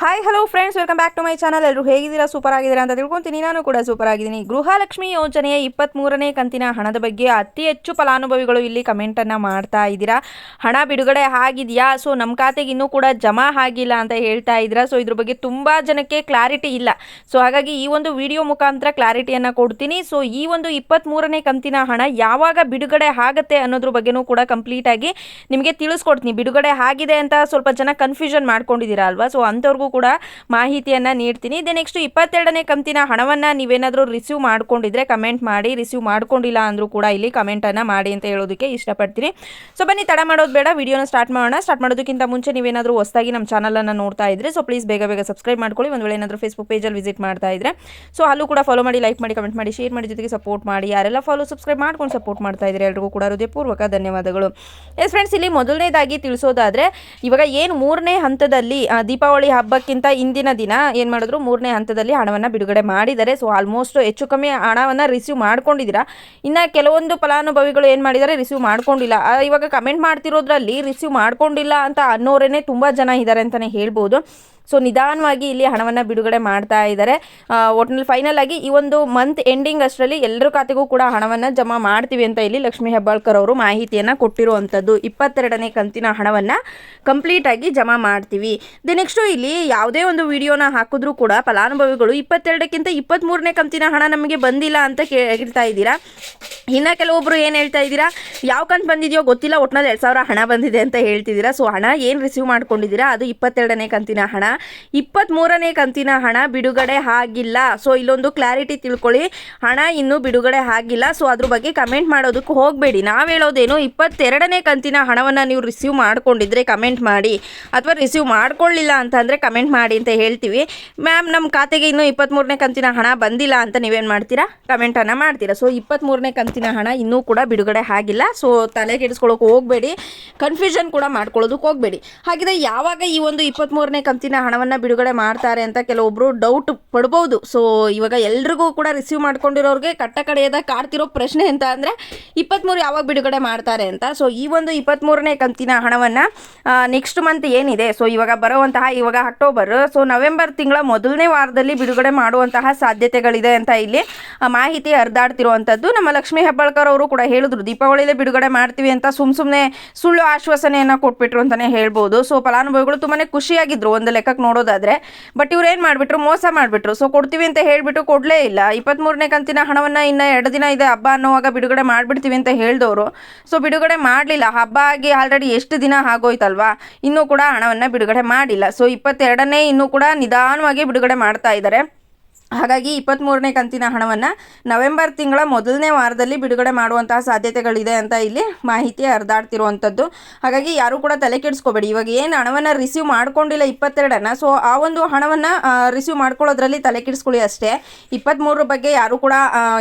Hi hello friends welcome back to my channel ಎಲ್ಲರೂ ಹೇಗಿದ್ದೀರಾ? Super ಆಗಿದ್ದೀರಾ ಅಂತ ತಿಳ್ಕೊಂತೀನಿ. ನಾನು ಕೂಡ ಸೂಪರ್ ಆಗಿದ್ದೀನಿ ಗೃಹಲಕ್ಷ್ಮಿ ಯೋಜನೆಯ ಇಪ್ಪತ್ತ್ಮೂರನೇ ಕಂತಿನ ಹಣದ ಬಗ್ಗೆ ಅತಿ ಹೆಚ್ಚು ಫಲಾನುಭವಿಗಳು ಇಲ್ಲಿ ಕಮೆಂಟನ್ನು ಮಾಡ್ತಾ ಇದ್ದೀರಾ? ಹಣ ಬಿಡುಗಡೆ ಆಗಿದೆಯಾ? ಸೊ ನಮ್ಮ ಖಾತೆಗೆ ಇನ್ನೂ ಕೂಡ ಜಮಾ ಆಗಿಲ್ಲ ಅಂತ ಹೇಳ್ತಾ ಇದ್ದೀರಾ? ಸೊ ಇದ್ರ ಬಗ್ಗೆ ತುಂಬ ಜನಕ್ಕೆ ಕ್ಲಾರಿಟಿ ಇಲ್ಲ. ಸೊ ಹಾಗಾಗಿ ಈ ಒಂದು ವಿಡಿಯೋ ಮುಖಾಂತರ ಕ್ಲಾರಿಟಿಯನ್ನು ಕೊಡ್ತೀನಿ. ಸೊ ಈ ಒಂದು ಇಪ್ಪತ್ತ್ಮೂರನೇ ಕಂತಿನ ಹಣ ಯಾವಾಗ ಬಿಡುಗಡೆ ಆಗುತ್ತೆ ಅನ್ನೋದ್ರ ಬಗ್ಗೆನೂ ಕೂಡ ಕಂಪ್ಲೀಟಾಗಿ ನಿಮಗೆ ತಿಳಿಸ್ಕೊಡ್ತೀನಿ. ಬಿಡುಗಡೆ ಆಗಿದೆ ಅಂತ ಸ್ವಲ್ಪ ಜನ ಕನ್ಫ್ಯೂಷನ್ ಮಾಡ್ಕೊಂಡಿದ್ದೀರಾ ಅಲ್ವಾ? ಸೊ ಅಂಥವ್ರಿಗೂ ಕೂಡ ಮಾಹಿತಿಯನ್ನು ನೀಡ್ತೀನಿ. ಇದೆ ನೆಕ್ಸ್ಟ್ ಇಪ್ಪತ್ತೆರಡನೇ ಕಂತಿನ ಹಣವನ್ನು ನೀವೇನಾದರೂ ರಿಸೀವ್ ಮಾಡ್ಕೊಂಡಿದ್ರೆ ಕಮೆಂಟ್ ಮಾಡಿ. ರಿಸೀವ್ ಮಾಡ್ಕೊಂಡಿಲ್ಲ ಅಂದರೂ ಕೂಡ ಇಲ್ಲಿ ಕಮೆಂಟನ್ನು ಮಾಡಿ ಅಂತ ಹೇಳೋದಕ್ಕೆ ಇಷ್ಟಪಡ್ತೀನಿ. ಸೊ ಬನ್ನಿ, ತಡ ಮಾಡೋದು ಬೇಡ. ವಿಡಿಯೋನ ಸ್ಟಾರ್ಟ್ ಮಾಡೋಣ. ಸ್ಟಾರ್ಟ್ ಮಾಡೋದಕ್ಕಿಂತ ಮುಂಚೆ ನೀವೇನಾದರೂ ಹೊಸದಾಗಿ ನಮ್ಮ ಚಾನಲನ್ನು ನೋಡ್ತಾ ಇದ್ರೆ ಸೊ ಪ್ಲೀಸ್ ಬೇಗ ಬೇಗ ಸಬ್ಸ್ಕ್ರೈಬ್ ಮಾಡ್ಕೊಳ್ಳಿ. ಒಂದು ವೇಳೆ ಏನಾದರೂ ಫೇಸ್ಬುಕ್ ಪೇಜಲ್ಲಿ ವಿಸಿಟ್ ಮಾಡ್ತಾ ಇದ್ರೆ ಸೊ ಅಲ್ಲೂ ಕೂಡ ಫಾಲೋ ಮಾಡಿ ಲೈಕ್ ಮಾಡಿ ಕಮೆಂಟ್ ಮಾಡಿ ಶೇರ್ ಮಾಡಿ ಜೊತೆಗೆ ಸಪೋರ್ಟ್ ಮಾಡಿ. ಯಾರೆಲ್ಲ ಫಾಲೋ ಸಬ್ಸ್ಕ್ರೈಬ್ ಮಾಡ್ಕೊಂಡು ಸಪೋರ್ಟ್ ಮಾಡ್ತಾ ಇದ್ರೆ ಎಲ್ರಿಗೂ ಕೂಡ ಹೃದಯಪೂರ್ವಕ ಧನ್ಯವಾದಗಳು. ಎಸ್ ಫ್ರೆಂಡ್ಸ್ ಇಲ್ಲಿ ಮೊದಲನೇದಾಗಿ ತಿಳಿಸೋದಾದ್ರೆ, ಇವಾಗ ಏನು ಮೂರನೇ ಹಂತದಲ್ಲಿ ದೀಪಾವಳಿ ಹಬ್ಬಕ್ಕಿಂತ ಇಂದಿನ ದಿನ ಏನು ಮಾಡಿದ್ರು? ಮೂರನೇ ಹಂತದಲ್ಲಿ ಹಣವನ್ನು ಬಿಡುಗಡೆ ಮಾಡಿದ್ದಾರೆ. ಸೊ ಆಲ್ಮೋಸ್ಟ್ ಹೆಚ್ಚು ಕಮ್ಮಿ ಹಣವನ್ನು ರಿಸೀವ್ ಮಾಡ್ಕೊಂಡಿದ್ದೀರಾ. ಇನ್ನು ಕೆಲವೊಂದು ಫಲಾನುಭವಿಗಳು ಏನು ಮಾಡಿದ್ದಾರೆ? ರಿಸೀವ್ ಮಾಡ್ಕೊಂಡಿಲ್ಲ. ಇವಾಗ ಕಮೆಂಟ್ ಮಾಡ್ತಿರೋದ್ರಲ್ಲಿ ರಿಸೀವ್ ಮಾಡ್ಕೊಂಡಿಲ್ಲ ಅಂತ ಅನ್ನೋರೇನೆ ತುಂಬ ಜನ ಇದ್ದಾರೆ ಅಂತಲೇ ಹೇಳ್ಬೋದು. ಸೊ ನಿಧಾನವಾಗಿ ಇಲ್ಲಿ ಹಣವನ್ನು ಬಿಡುಗಡೆ ಮಾಡ್ತಾ ಇದ್ದಾರೆ ಒಟ್ಟಿನಲ್ಲಿ ಫೈನಲ್ ಆಗಿ ಈ ಒಂದು ಮಂತ್ ಎಂಡಿಂಗ್ ಅಷ್ಟರಲ್ಲಿ ಎಲ್ಲರ ಖಾತೆಗೂ ಕೂಡ ಹಣವನ್ನು ಜಮಾ ಮಾಡ್ತೀವಿ ಅಂತ ಇಲ್ಲಿ ಲಕ್ಷ್ಮೀ ಹೆಬ್ಬಾಳ್ಕರ್ ಅವರು ಮಾಹಿತಿಯನ್ನು ಕೊಟ್ಟಿರುವಂಥದ್ದು ಇಪ್ಪತ್ತೆರಡನೇ ಕಂತಿನ ಹಣವನ್ನು ಕಂಪ್ಲೀಟಾಗಿ ಜಮಾ ಮಾಡ್ತೀವಿ. ದಿ ನೆಕ್ಸ್ಟು ಇಲ್ಲಿ ಯಾವುದೇ ಒಂದು ವಿಡಿಯೋನ ಹಾಕಿದ್ರೂ ಕೂಡ ಫಲಾನುಭವಿಗಳು ಇಪ್ಪತ್ತೆರಡಕ್ಕಿಂತ ಇಪ್ಪತ್ತ್ಮೂರನೇ ಕಂತಿನ ಹಣ ನಮಗೆ ಬಂದಿಲ್ಲ ಅಂತ ಕೇಳ್ತಾ ಇದ್ದೀರಾ. ಇನ್ನು ಕೆಲವೊಬ್ಬರು ಏನು ಹೇಳ್ತಾ ಇದ್ದೀರಾ? ಯಾವ ಕಂತು ಬಂದಿದೆಯೋ ಗೊತ್ತಿಲ್ಲ, ಒಟ್ನಲ್ಲಿ ಎರಡು ಸಾವಿರ ಹಣ ಬಂದಿದೆ ಅಂತ ಹೇಳ್ತಿದ್ದೀರಾ. ಸೊ ಹಣ ಏನು ರಿಸೀವ್ ಮಾಡ್ಕೊಂಡಿದ್ದೀರಾ? ಅದು ಇಪ್ಪತ್ತೆರಡನೇ ಕಂತಿನ ಹಣ. ಇಪ್ಪತ್ತ್ಮೂರನೇ ಕಂತಿನ ಹಣ ಬಿಡುಗಡೆ ಆಗಿಲ್ಲ. ಸೊ ಇಲ್ಲೊಂದು ಕ್ಲಾರಿಟಿ ತಿಳ್ಕೊಳ್ಳಿ. ಹಣ ಇನ್ನೂ ಬಿಡುಗಡೆ ಆಗಿಲ್ಲ. ಸೊ ಅದ್ರ ಬಗ್ಗೆ ಕಮೆಂಟ್ ಮಾಡೋದಕ್ಕೆ ಹೋಗಬೇಡಿ. ನಾವು ಹೇಳೋದೇನು, ಇಪ್ಪತ್ತೆರಡನೇ ಕಂತಿನ ಹಣವನ್ನು ನೀವು ರಿಸೀವ್ ಮಾಡ್ಕೊಂಡಿದ್ರೆ ಕಮೆಂಟ್ ಮಾಡಿ. ಅಥವಾ ರಿಸೀವ್ ಮಾಡ್ಕೊಳ್ಳಿಲ್ಲ ಅಂತಂದರೆ ಕಮೆಂಟ್ ಮಾಡಿ ಅಂತ ಹೇಳ್ತೀವಿ. ಮ್ಯಾಮ್ ನಮ್ಮ ಖಾತೆಗೆ ಇನ್ನೂ ಇಪ್ಪತ್ತ್ಮೂರನೇ ಕಂತಿನ ಹಣ ಬಂದಿಲ್ಲ ಅಂತ ನೀವೇನು ಮಾಡ್ತೀರಾ? ಕಮೆಂಟನ್ನು ಮಾಡ್ತೀರಾ. ಸೊ ಇಪ್ಪತ್ತ್ಮೂರನೇ ಕಂತಿನ ಹಣ ಇನ್ನೂ ಕೂಡ ಬಿಡುಗಡೆ ಆಗಿಲ್ಲ. ಸೊ ತಲೆ ಕೆಡಿಸ್ಕೊಳ್ಳೋಕೆ ಹೋಗಬೇಡಿ. ಕನ್ಫ್ಯೂಷನ್ ಕೂಡ ಮಾಡ್ಕೊಳ್ಳೋದಕ್ಕೆ ಹೋಗಬೇಡಿ. ಹಾಗಿದ್ರೆ ಯಾವಾಗ ಈ ಒಂದು ಇಪ್ಪತ್ತ್ಮೂರನೇ ಕಂತಿನ ಹಣವನ್ನು ಬಿಡುಗಡೆ ಮಾಡ್ತಾರೆ ಅಂತ ಕೆಲವೊಬ್ಬರು ಡೌಟ್ ಪಡ್ಬೋದು. ಸೊ ಇವಾಗ ಎಲ್ರಿಗೂ ಕೂಡ ರಿಸೀವ್ ಮಾಡ್ಕೊಂಡಿರೋರಿಗೆ ಕಟ್ಟ ಕಡೆಯದ ಕಾಡ್ತಿರೋ ಪ್ರಶ್ನೆ ಅಂತ ಅಂದರೆ ಇಪ್ಪತ್ತ್ಮೂರು ಯಾವಾಗ ಬಿಡುಗಡೆ ಮಾಡ್ತಾರೆ ಅಂತ. ಸೊ ಈ ಒಂದು ಇಪ್ಪತ್ತ್ಮೂರನೇ ಕಂತಿನ ಹಣವನ್ನು ನೆಕ್ಸ್ಟ್ ಮಂತ್ ಏನಿದೆ? ಸೊ ಇವಾಗ ಬರುವಂತಹ, ಇವಾಗ ಅಕ್ಟೋಬರ್ ಸೊ ನವೆಂಬರ್ ತಿಂಗಳ ಮೊದಲನೇ ವಾರದಲ್ಲಿ ಬಿಡುಗಡೆ ಮಾಡುವಂತಹ ಸಾಧ್ಯತೆಗಳಿದೆ ಅಂತ ಇಲ್ಲಿ ಮಾಹಿತಿ ಹರಿದಾಡ್ತಿರುವಂಥದ್ದು ನಮ್ಮ ಲಕ್ಷ್ಮೀ ಹೆಬ್ಬಾಳ್ಕರ್ ಅವರು ಕೂಡ ಹೇಳಿದ್ರು, ದೀಪಾವಳಿಲೇ ಬಿಡುಗಡೆ ಮಾಡ್ತೀವಿ ಅಂತ ಸುಮ್ ಸುಮ್ಮನೆ ಸುಳ್ಳು ಆಶ್ವಾಸನೆಯನ್ನು ಕೊಟ್ಬಿಟ್ರು ಅಂತಲೇ ಹೇಳ್ಬೋದು. ಸೊ ಫಲಾನುಭವಿಗಳು ತುಂಬಾ ಖುಷಿಯಾಗಿದ್ರು ಒಂದು ಲೆಕ್ಕಕ್ಕೆ ನೋಡೋದಾದ್ರೆ. ಬಟ್ ಇವ್ರು ಏನು ಮಾಡಿಬಿಟ್ರು? ಮೋಸ ಮಾಡಿಬಿಟ್ರು. ಸೊ ಕೊಡ್ತೀವಿ ಅಂತ ಹೇಳಿಬಿಟ್ಟು ಕೊಡಲೇ ಇಲ್ಲ. ಇಪ್ಪತ್ತ್ಮೂರನೇ ಕಂತಿನ ಹಣವನ್ನು ಇನ್ನು ಎರಡು ದಿನ ಇದೆ ಹಬ್ಬ ಅನ್ನೋವಾಗ ಬಿಡುಗಡೆ ಮಾಡಿಬಿಡ್ತೀವಿ ಅಂತ ಹೇಳಿದವರು. ಸೊ ಬಿಡುಗಡೆ ಮಾಡಲಿಲ್ಲ. ಹಬ್ಬ ಆಗಿ ಆಲ್ರೆಡಿ ಎಷ್ಟು ದಿನ ಆಗೋಯ್ತಲ್ವಾ? ಇನ್ನೂ ಕೂಡ ಹಣವನ್ನು ಬಿಡುಗಡೆ ಮಾಡಿಲ್ಲ. ಸೊ ಇಪ್ಪತ್ತೆರಡನೇ ಇನ್ನೂ ಕೂಡ ನಿಧಾನವಾಗಿ ಬಿಡುಗಡೆ ಮಾಡ್ತಾ ಇದ್ದಾರೆ ಹಾಗಾಗಿ ಇಪ್ಪತ್ತ್ಮೂರನೇ ಕಂತಿನ ಹಣವನ್ನು ನವೆಂಬರ್ ತಿಂಗಳ ಮೊದಲನೇ ವಾರದಲ್ಲಿ ಬಿಡುಗಡೆ ಮಾಡುವಂತಹ ಸಾಧ್ಯತೆಗಳಿದೆ ಅಂತ ಇಲ್ಲಿ ಮಾಹಿತಿ ಹರಿದಾಡ್ತಿರುವಂಥದ್ದು ಹಾಗಾಗಿ ಯಾರೂ ಕೂಡ ತಲೆ ಕೆಡಿಸ್ಕೋಬೇಡಿ. ಇವಾಗ ಏನು ಹಣವನ್ನು ರಿಸೀವ್ ಮಾಡ್ಕೊಂಡಿಲ್ಲ ಇಪ್ಪತ್ತೆರಡನ್ನು ಸೊ ಆ ಒಂದು ಹಣವನ್ನು ರಿಸೀವ್ ಮಾಡ್ಕೊಳ್ಳೋದ್ರಲ್ಲಿ ತಲೆ ಕೆಡಿಸ್ಕೊಳ್ಳಿ ಅಷ್ಟೇ. ಇಪ್ಪತ್ತ್ಮೂರರ ಬಗ್ಗೆ ಯಾರೂ ಕೂಡ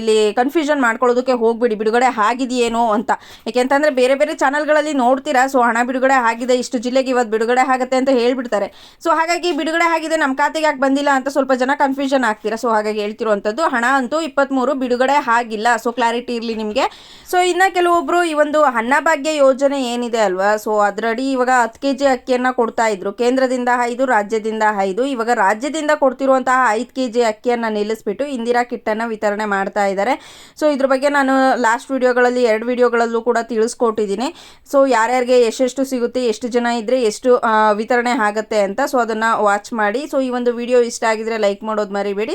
ಇಲ್ಲಿ ಕನ್ಫ್ಯೂಷನ್ ಮಾಡ್ಕೊಳ್ಳೋದಕ್ಕೆ ಹೋಗ್ಬಿಡಿ. ಬಿಡುಗಡೆ ಆಗಿದೆಯೇನೋ ಅಂತ. ಯಾಕೆಂತಂದರೆ ಬೇರೆ ಬೇರೆ ಚಾನಲ್ಗಳಲ್ಲಿ ನೋಡ್ತೀರಾ ಸೊ ಹಣ ಬಿಡುಗಡೆ ಆಗಿದೆ, ಇಷ್ಟು ಜಿಲ್ಲೆಗೆ ಇವತ್ತು ಬಿಡುಗಡೆ ಆಗುತ್ತೆ ಅಂತ ಹೇಳಿಬಿಡ್ತಾರೆ. ಸೊ ಹಾಗಾಗಿ ಬಿಡುಗಡೆ ಆಗಿದೆ ನಮ್ಮ ಖಾತೆಗೆ ಯಾಕೆ ಬಂದಿಲ್ಲ ಅಂತ ಸ್ವಲ್ಪ ಜನ ಕನ್ಫ್ಯೂಷನ್ ಆಗ್ತೀರಾ? ಸೊ ಹಾಗಾಗಿ ಹೇಳ್ತಿರುವಂಥದ್ದು ಹಣ ಅಂತೂ ಇಪ್ಪತ್ತ್ಮೂರು ಬಿಡುಗಡೆ ಆಗಿಲ್ಲ. ಸೊ ಕ್ಲಾರಿಟಿ ಇರಲಿ ನಿಮಗೆ. ಸೊ ಇನ್ನು ಕೆಲವೊಬ್ಬರು ಈ ಒಂದು ಅನ್ನಭಾಗ್ಯ ಯೋಜನೆ ಏನಿದೆ ಅಲ್ವಾ? ಸೊ ಅದರಡಿ ಇವಾಗ ಹತ್ತು ಕೆ ಜಿ ಅಕ್ಕಿಯನ್ನು ಕೊಡ್ತಾ ಇದ್ರು. ಕೇಂದ್ರದಿಂದ ಐದು, ರಾಜ್ಯದಿಂದ ಐದು. ಇವಾಗ ರಾಜ್ಯದಿಂದ ಕೊಡ್ತಿರುವಂತಹ ಐದು ಕೆ ಜಿ ಅಕ್ಕಿಯನ್ನು ನಿಲ್ಲಿಸ್ಬಿಟ್ಟು ಇಂದಿರಾ ಕಿಟ್ಟನ್ನು ವಿತರಣೆ ಮಾಡ್ತಾ ಇದ್ದಾರೆ ಸೊ ಇದ್ರ ಬಗ್ಗೆ ನಾನು ಲಾಸ್ಟ್ ವಿಡಿಯೋಗಳಲ್ಲಿ, ಎರಡು ವಿಡಿಯೋಗಳಲ್ಲೂ ಕೂಡ ತಿಳಿಸ್ಕೊಟ್ಟಿದ್ದೀನಿ ಸೊ ಯಾರ್ಯಾರಿಗೆ ಎಷ್ಟೆಷ್ಟು ಸಿಗುತ್ತೆ, ಎಷ್ಟು ಜನ ಇದ್ದರೆ ಎಷ್ಟು ವಿತರಣೆ ಆಗುತ್ತೆ ಅಂತ, ಸೊ, ಅದನ್ನು ವಾಚ್ ಮಾಡಿ. ಸೊ ಈ ಒಂದು ವಿಡಿಯೋ ಇಷ್ಟ ಆಗಿದ್ರೆ ಲೈಕ್ ಮಾಡೋದು ಮರಿಬೇಡಿ.